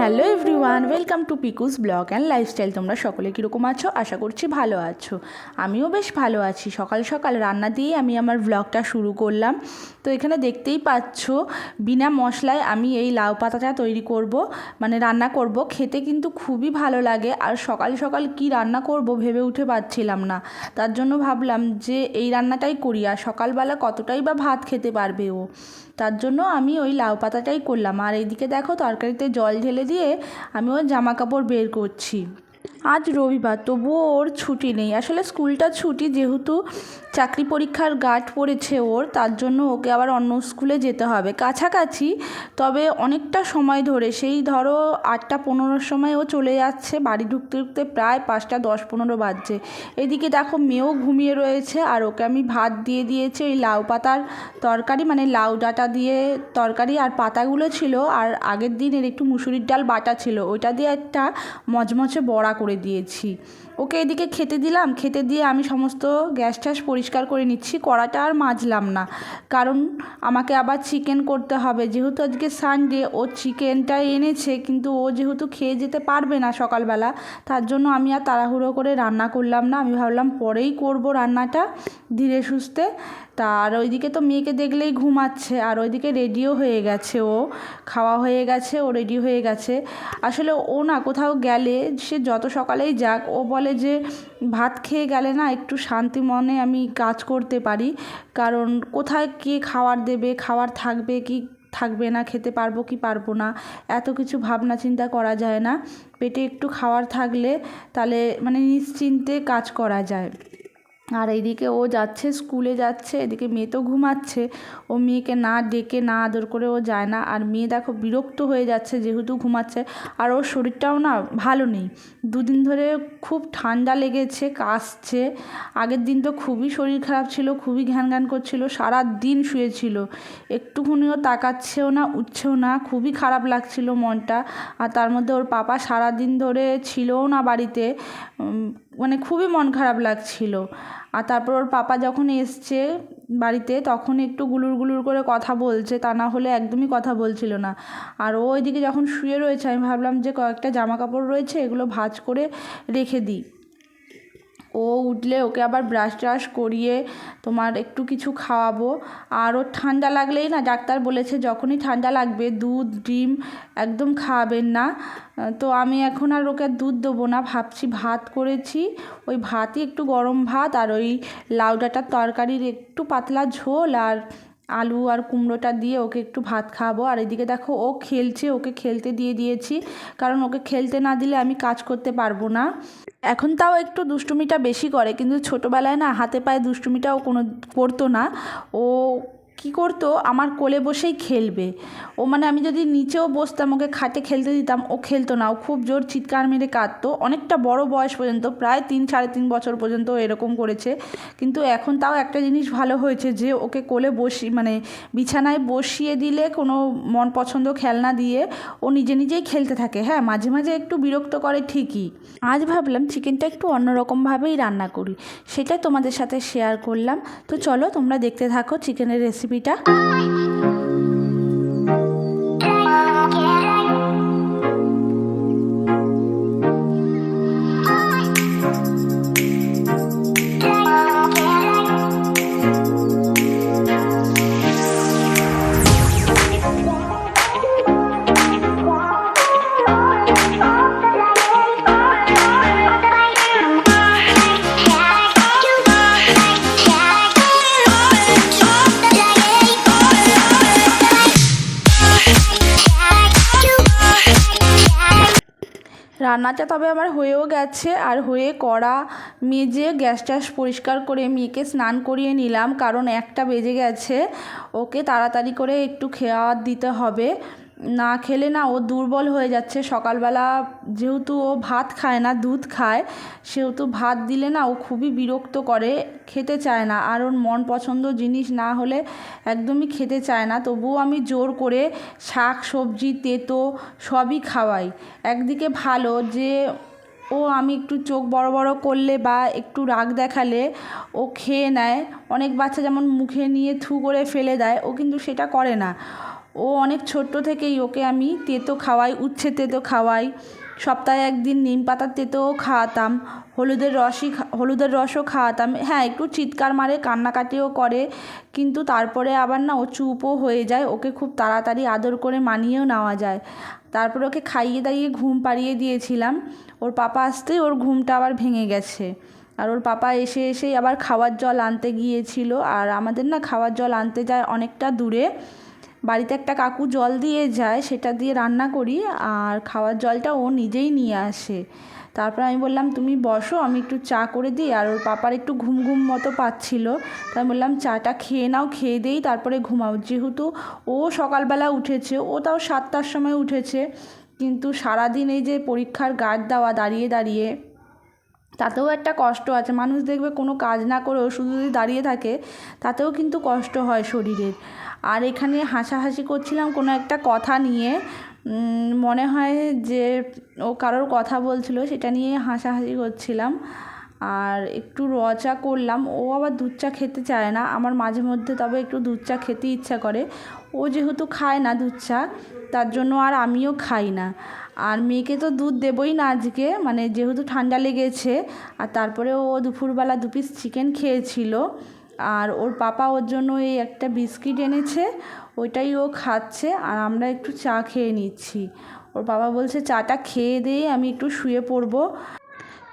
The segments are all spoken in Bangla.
Hello everyone, welcome to Piku's blog and lifestyle. তোমরা সকলে কীরকম আছো? আশা করছি ভালো আছো। আমিও বেশ ভালো আছি। সকাল সকাল রান্না দিয়ে আমি আমার ব্লগটা শুরু করলাম। তো এখানে দেখতেই পাচ্ছ, বিনা মশলায় আমি এই লাউ পাতাটা তৈরি করব মানে রান্না করব। খেতে কিন্তু খুবই ভালো লাগে। আর সকাল সকাল কি রান্না করব ভেবে উঠে পাচ্ছিলাম না। তার জন্য ভাবলাম যে এই রান্নাটাই করি। আর সকালবেলা কতটাই বা ভাত খেতে পারবে ও? তার জন্য আমি ওই লাউ পাতাটাই করলাম। আর এইদিকে দেখো, তরকারিতে জল ঢেলে দিয়ে আমি ওর জামা কাপড় বের করছি। আজ রবিবার, তবুও ওর ছুটি নেই। আসলে স্কুলটা ছুটি, যেহেতু চাকরি পরীক্ষার গার্ড পড়েছে ওর, তার জন্য ওকে আবার অন্য স্কুলে যেতে হবে। কাছাকাছি, তবে অনেকটা সময় ধরে, সেই ধরো আটটা পনেরোর সময় ও চলে যাচ্ছে, বাড়ি ঢুকতে ঢুকতে প্রায় পাঁচটা দশ পনেরো বাজছে। এদিকে দেখো মেয়েও ঘুমিয়ে রয়েছে, আর ওকে আমি ভাত দিয়ে দিয়েছি, ওই লাউ পাতার তরকারি মানে লাউ ডাঁটা দিয়ে তরকারি আর পাতাগুলো ছিল, আর আগের দিনের একটু মুসুরির ডাল বাটা ছিল, ওইটা দিয়ে একটা মচমচে বড়া করে দিয়েছি। ওকে এদিকে খেতে দিলাম, খেতে দিয়ে আমি সমস্ত গ্যাস ট্যাস পরিষ্কার করে নিচ্ছি, কড়াটা আর মাজলাম না। কারণ আমাকে আবার চিকেন করতে হবে। যেহেতু আজকে সানডে ও চিকেনটা এনেছে, কিন্তু ও যেহেতু খেয়ে যেতে পারবে না সকালবেলা, তার জন্য আমি আর তাড়াহুড়ো করে রান্না করলাম না। আমি ভাবলাম পরেই করব রান্নাটা ধীরে সুস্থে। তা আর ওইদিকে তো মেয়েকে দেখলেই ঘুমাচ্ছে, আর ওইদিকে রেডিও হয়ে গেছে ও। খাওয়া হয়ে গেছে, ও রেডি হয়ে গেছে। আসলে ও না কোথাও গেলে সে যত সকালেই যাক, ও বলে যে, ভাত খেয়ে গেলে না একটু শান্তি মনে আমি কাজ করতে পারি। কারণ কোথায় কে খাবার দেবে খাওয়ার থাকবে কি থাকবে না, খেতে পারব কি পারব না, এত কিছু ভাবনা চিন্তা করা যায় না। পেটে একটু খাওয়ার থাকলে তাহলে মানে নিশ্চিন্তে কাজ করা যায়। আর এইদিকে ও যাচ্ছে স্কুলে যাচ্ছে, এদিকে মেয়ে তো ঘুমাচ্ছে। ও মেয়েকে না ডেকে, না আদর করে ও যায় না। আর মেয়ে দেখো বিরক্ত হয়ে যাচ্ছে, যেহেতু ঘুমাচ্ছে। আর ওর শরীরটাও না ভালো নেই। দুদিন ধরে খুব ঠান্ডা লেগেছে, কাশছে। আগের দিন তো খুবই শরীর খারাপ ছিল, খুবই ঘ্যান ঘ্যান করছিল সারা দিন শুয়েছিল। একটুখানিও তাকাচ্ছেও না, উঠছেও না, খুবই খারাপ লাগছিল মনটা। আর তার মধ্যে ওর পাপা সারা দিন ধরে ছিলও না বাড়িতে মানে খুবই মন খারাপ লাগছিল। আর তারপর ওর পাপা যখন এসছে বাড়িতে, তখন একটু গুলুর গুলুর করে কথা বলছে, তা না হলে একদমই কথা বলছিল না। আর ও ওইদিকে যখন শুয়ে রয়েছে, আমি ভাবলাম যে কয়েকটা জামা কাপড় রয়েছে, এগুলো ভাঁজ করে রেখে দিই। ও উঠলে ওকে আবার ব্রাশ ট্রাশ করিয়ে তোমার একটু কিছু খাওয়াবো। আর ওর ঠান্ডা লাগলেই না, ডাক্তার বলেছে যখনই ঠান্ডা লাগবে দুধ, ডিম একদম খাওয়াবেন না। তো আমি এখন আর ওকে দুধ দেবো না, ভাবছি ভাত করেছি। ওই ভাতই একটু গরম ভাত আর ওই লাউ ডাঁটার তরকারির একটু পাতলা ঝোল আর আলু আর কুমড়োটা দিয়ে ওকে একটু ভাত খাওয়াবো। আর এদিকে দেখো, ও খেলছে, ওকে খেলতে দিয়ে দিয়েছি। কারণ ওকে খেলতে না দিলে আমি কাজ করতে পারব না। এখন তাও একটু দুষ্টুমিটা বেশি করে, কিন্তু ছোটোবেলায় না হাতে পায়ে দুষ্টুমিটাও কোনো করতো না। ও কী করতো? আমার কোলে বসেই খেলবে। ও মানে আমি যদি নিচেও বসতাম, ওকে খাটে খেলতে দিতাম, ও খেলতো না। ও খুব জোর চিৎকার মেরে কাঁদতো। অনেকটা বড় বয়স পর্যন্ত, প্রায় তিন, সাড়ে তিন বছর পর্যন্ত এরকম করেছে। কিন্তু এখন তাও একটা জিনিস ভালো হয়েছে যে, ওকে কোলে বসি মানে বিছানায় বসিয়ে দিলে কোনো মন পছন্দ খেলনা দিয়ে ও নিজে নিজেই খেলতে থাকে। হ্যাঁ মাঝে মাঝে একটু বিরক্ত করে ঠিকই। আজ ভাবলাম চিকেনটা একটু অন্যরকমভাবেই রান্না করি। সেটাই তোমাদের সাথে শেয়ার করলাম। তো চলো তোমরা দেখতে থাকো চিকেনের রেসিপিটা। রান্নাটা তবে আমার হয়েও গেছে আর হয়ে কড়া মেজে গ্যাস ট্যাস পরিষ্কার করে মেয়েকে স্নান করিয়ে নিলাম, কারণ একটা বেজে গেছে। ওকে তাড়াতাড়ি করে একটু খেয়া দিতে হবে। না খেলে না ও দুর্বল হয়ে যাচ্ছে। সকালবেলা যেহেতু ও ভাত খায় না, দুধ খায়, সেহেতু ভাত দিলে না ও খুবই বিরক্ত করে, খেতে চায় না। আর ওর মন পছন্দ জিনিস না হলে একদমই খেতে চায় না। তবুও আমি জোর করে শাক, সবজি, তেতো সবই খাওয়াই। একদিকে ভালো যে ও আমি একটু চোখ বড় বড় করলে বা একটু রাগ দেখালে ও খেয়ে নেয়। অনেক বাচ্চা যেমন মুখে নিয়ে থু করে ফেলে দেয়, ও কিন্তু সেটা করে না। ও অনেক ছোট্ট থেকেই ওকে আমি তেতো খাওয়াই, উচ্ছে তেতো খাওয়াই। সপ্তাহে একদিন নিম পাতার তেতোও খাওয়াতাম, হলুদের রসই হলুদের রসও খাওয়াতাম। হ্যাঁ একটু চিৎকার মারে, কান্নাকাটিও করে, কিন্তু তারপরে আবার না ও চুপও হয়ে যায়, ওকে খুব তাড়াতাড়ি আদর করে মানিয়েও নেওয়া যায়। তারপরে ওকে খাইয়ে দাইয়ে ঘুম পাড়িয়ে দিয়েছিলাম। ওর পাপা আসতেই ওর ঘুমটা আবার ভেঙে গেছে। আর ওর পাপা এসে এসেই আবার খাওয়ার জল আনতে গিয়েছিল। আর আমাদের না খাওয়ার জল আনতে যায় অনেকটা দূরে। বাড়িতে একটা কাকু জল দিয়ে যায়, সেটা দিয়ে রান্না করি আর খাওয়ার জলটা ও নিজেই নিয়ে আসে। তারপর আমি বললাম, তুমি বসো, আমি একটু চা করে দিই। আর ওর পাপার একটু ঘুম ঘুম মতো পাচ্ছিল। তাই বললাম, চাটা খেয়ে নাও, খেয়ে দিই, তারপরে ঘুমাও। যেহেতু ও সকালবেলা উঠেছে, ও তাও সাতটার সময় উঠেছে। কিন্তু সারাদিন এই যে পরীক্ষার গার্ড দেওয়া, দাঁড়িয়ে দাঁড়িয়ে তাতেও একটা কষ্ট আছে। মানুষ দেখবে কোনো কাজ না করেও শুধু যদি দাঁড়িয়ে থাকে, তাতেও কিন্তু কষ্ট হয় শরীরের। আর এখানে হাসাহাসি করছিলাম কোনো একটা কথা নিয়ে। মনে হয় যে ও কারোর কথা বলছিল, সেটা নিয়ে হাসাহাসি করছিলাম। আর একটু র চা করলাম। ও আবার দুধ চা খেতে চায় না। আমার মাঝে মধ্যে তবে একটু দুধ চা খেতে ইচ্ছা করে। ও যেহেতু খায় না দুধ চা, তার জন্য আর আমিও খাই না। আর মেয়েকে তো দুধ দেবই না আজকে মানে যেহেতু ঠান্ডা লেগেছে, আর তারপরে ও দুপুরবেলা দু পিস চিকেন খেয়েছিল, আর ওর পাপা ওর জন্য এই একটা বিস্কিট এনেছে, ওইটাই ও খাচ্ছে, আর আমরা একটু চা খেয়ে নিচ্ছি। ওর বাবা বলছে, চাটা খেয়ে দিয়ে আমি একটু শুয়ে পড়ব।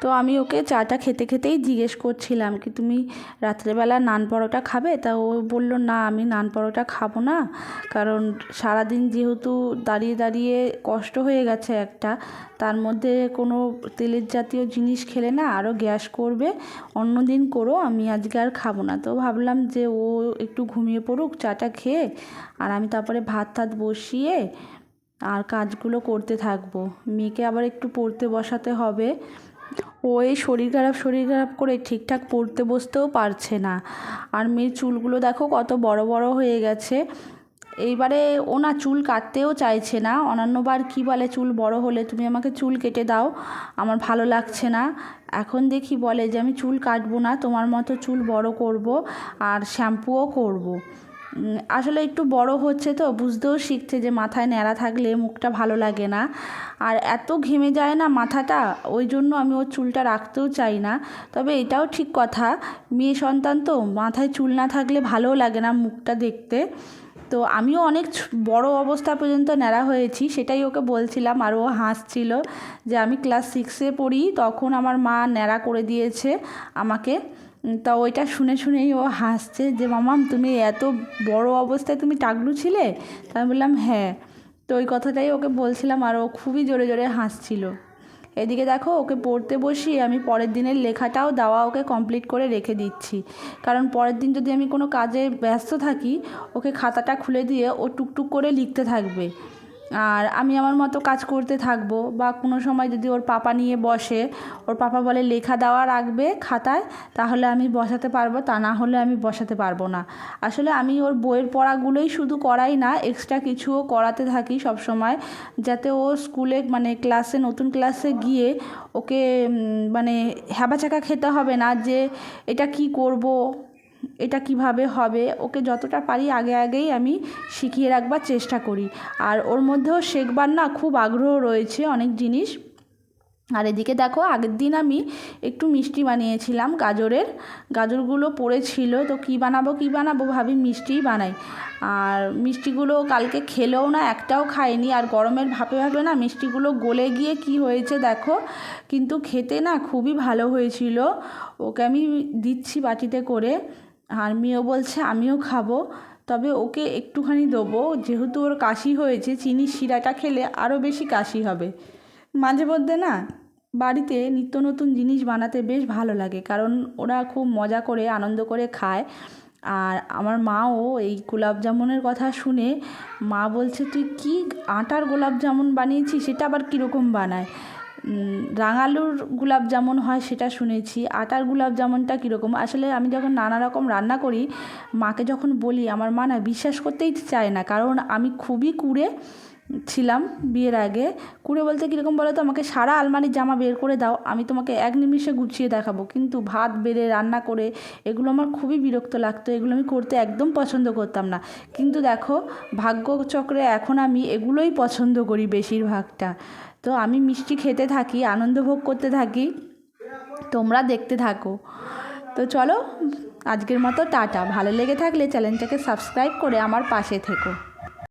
তো আমি ওকে চাটা খেতে খেতেই জিজ্ঞেস করছিলাম কি, তুমি রাত্রেবেলা নান পরোটা খাবে? তা ও বলল, না, আমি নান পরোটা খাব না। কারণ সারাদিন যেহেতু দাঁড়িয়ে দাঁড়িয়ে কষ্ট হয়ে গেছে একটা, তার মধ্যে কোনো তেলের জাতীয় জিনিস খেলে না আরও গ্যাস করবে। অন্য দিন করো, আমি আজকে আর খাব না। তো ভাবলাম যে ও একটু ঘুমিয়ে পড়ুক, চাটা খেয়ে, আর আমি তারপরে ভাত টাত বসিয়ে আর কাজগুলো করতে থাকব। মেয়েকে আবার একটু পড়তে বসাতে হবে। ও এই শরীর খারাপ শরীর খারাপ করে ঠিকঠাক পড়তে বসতেও পারছে না। আর মেয়ের চুলগুলো দেখো কত বড় বড় হয়ে গেছে। এইবারে ও না চুল কাটতেও চাইছে না। অন্যান্যবার কী বলে, চুল বড় হলে তুমি আমাকে চুল কেটে দাও, আমার ভালো লাগছে না। এখন দেখি বলে যে আমি চুল কাটবো না, তোমার মতো চুল বড় করব আর শ্যাম্পুও করব। আসলে একটু বড় হচ্ছে তো, বুঝতেও শিখছে যে মাথায় ন্যাড়া থাকলে মুখটা ভালো লাগে না। আর এত ঘেমে যায় না মাথাটা, ওই জন্য আমি ওর চুলটা রাখতেও চাই না। তবে এটাও ঠিক কথা, মেয়ে সন্তান তো, মাথায় চুল না থাকলে ভালোও লাগে না মুখটা দেখতে। তো আমিও অনেক বড় অবস্থা পর্যন্ত ন্যাড়া হয়েছি, সেটাই ওকে বলছিলাম আর ও হাসছিল যে আমি ক্লাস সিক্সে পড়ি, তখন আমার মা ন্যাড়া করে দিয়েছে আমাকে। তা ওইটা শুনে শুনেই ও হাসছে যে মামাম তুমি এত বড় অবস্থায় তুমি টাকলু ছিলে? তা আমি বললাম হ্যাঁ। তো ওই কথাটাই ওকে বলছিলাম আর ও খুবই জোরে জোরে হাসছিল। এদিকে দেখো, ওকে পড়তে বসিয়ে আমি পরের দিনের লেখাটাও দেওয়া ওকে কমপ্লিট করে রেখে দিচ্ছি। কারণ পরের দিন যদি আমি কোনো কাজে ব্যস্ত থাকি, ওকে খাতাটা খুলে দিয়ে ও টুকটুক করে লিখতে থাকবে। আর আমি আমার মতো কাজ করতে থাকব বা কোনো সময় যদি ওর পাপা নিয়ে বসে, ওর পাপা বলে লেখা দেওয়া রাখবে খাতায়, তাহলে আমি বসাতে পারব, তা না হলে আমি বসাতে পারব না। আসলে আমি ওর বইয়ের পড়াগুলোই শুধু করাই না এক্সট্রা কিছুও করাতে থাকি সব সময় যাতে ও স্কুলে মানে ক্লাসে নতুন ক্লাসে গিয়ে ওকে মানে হ্যাবাচাকা খেতে হবে না যে এটা কি করব এটা কীভাবে হবে, ওকে যতটা পারি আগে আগেই আমি শিখিয়ে রাখবার চেষ্টা করি। আর ওর মধ্যেও শেখবার না খুব আগ্রহ রয়েছে অনেক জিনিস। আর এদিকে দেখো, আগের দিন আমি একটু মিষ্টি বানিয়েছিলাম গাজরের। গাজরগুলো পড়েছিল, তো কী বানাবো কী বানাবো ভাবি মিষ্টিই বানাই। আর মিষ্টিগুলো কালকে খেলেও না, একটাও খায়নি আর গরমের ভাপে ভাপে না মিষ্টিগুলো গলে গিয়ে কি হয়েছে দেখো, কিন্তু খেতে না খুবই ভালো হয়েছিল। ওকে আমি দিচ্ছি বাটিতে করে। আর মেয়েও বলছে, আমিও খাব। তবে ওকে একটুখানি দেবো, যেহেতু ওর কাশি হয়েছে চিনির শিরাটা খেলে আরও বেশি কাশি হবে। মাঝে মধ্যে না, বাড়িতে নিত্য নতুন জিনিস বানাতে বেশ ভালো লাগে, কারণ ওরা খুব মজা করে, আনন্দ করে খায়। আর আমার মাও এই গোলাপ জামুনের কথা শুনে, মা বলছে, তুই কি আটার গোলাপ জামুন বানিয়েছিস? সেটা আবার কীরকম বানায়? রাঙালুর গোলাপ জামুন হয় সেটা শুনেছি। আটার গোলাপ জামুনটা কীরকম? আসলে আমি যখন নানা রকম রান্না করি, মাকে যখন বলি, আমার মা না বিশ্বাস করতেই চায় না। কারণ আমি খুবই কুড়ে ছিলাম বিয়ের আগে। কুড়ে বলতে কীরকম বলো তো? আমাকে সারা আলমারির জামা বের করে দাও, আমি তোমাকে এক নিমিষে গুছিয়ে দেখাবো। কিন্তু ভাত বেড়ে, রান্না করে, এগুলো আমার খুবই বিরক্ত লাগতো। এগুলো আমি করতে একদম পছন্দ করতাম না। কিন্তু দেখো, ভাগ্যচক্রে এখন আমি এগুলোই পছন্দ করি বেশিরভাগটা। তো আমি মিষ্টি খেতে থাকি, আনন্দ ভোগ করতে থাকি। তোমরা দেখতে থাকো। তো চলো, আজকের মতো টাটা। ভালো লেগে থাকলে চ্যানেলটাকে সাবস্ক্রাইব করে আমার পাশে থেকো।